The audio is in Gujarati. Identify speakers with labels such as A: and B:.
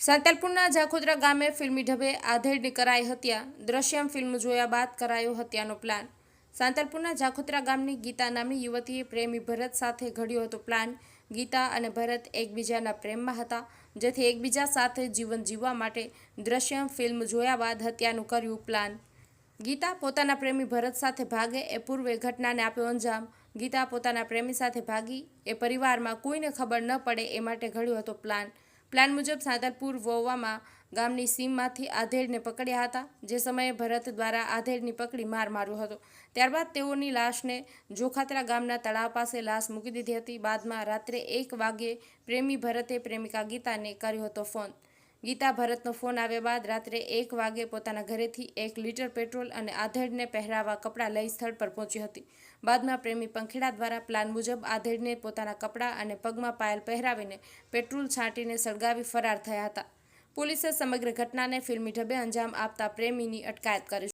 A: સાંતલપુરના જાખોદરા ગામે ફિલ્મી ઢબે આધેડની કરાઈ હત્યા. દ્રશ્યમ ફિલ્મ જોયા બાદ કરાયો હત્યાનો પ્લાન. સાંતલપુરના જાખોદરા ગામની ગીતા નામની યુવતીએ પ્રેમી ભરત સાથે ઘડ્યો હતો પ્લાન. ગીતા અને ભરત એકબીજાના પ્રેમમાં હતા, જેથી એકબીજા સાથે જીવન જીવવા માટે દ્રશ્યમ ફિલ્મ જોયા બાદ હત્યાનું કર્યું પ્લાન. ગીતા પોતાના પ્રેમી ભરત સાથે ભાગે, એ પૂર્વે ઘટનાને આપ્યો અંજામ. ગીતા પોતાના પ્રેમી સાથે ભાગી, એ પરિવારમાં કોઈને ખબર ન પડે એ માટે ઘડ્યો હતો પ્લાન. પ્લાન મુજબ સાદરપુર વોવામાં ગામની સીમમાંથી આધેડને પકડ્યા હતા, જે સમયે ભરત દ્વારા આધેડની પકડી માર માર્યો હતો. ત્યારબાદ તેઓની લાશને જોખાતરા ગામના તળાવ પાસે લાશ મૂકી દીધી હતી. બાદમાં રાત્રે એક વાગ્યે પ્રેમી ભરતે પ્રેમિકા ગીતાને કર્યો હતો ફોન. ગીતા ભરતનો ફોન આવ્યા બાદ રાત્રે એક વાગે પોતાના ઘરેથી એક લીટર પેટ્રોલ અને આધેડને પહેરાવા કપડાં લઈ સ્થળ પર પહોંચી હતી. બાદમાં પ્રેમી પંખેડા દ્વારા પ્લાન મુજબ આધેડને પોતાના કપડાં અને પગમાં પાયલ પહેરાવીને પેટ્રોલ છાંટીને સળગાવી ફરાર થયા હતા. પોલીસે સમગ્ર ઘટનાને ફિલ્મી ઢબે અંજામ આપતા પ્રેમીની અટકાયત કરી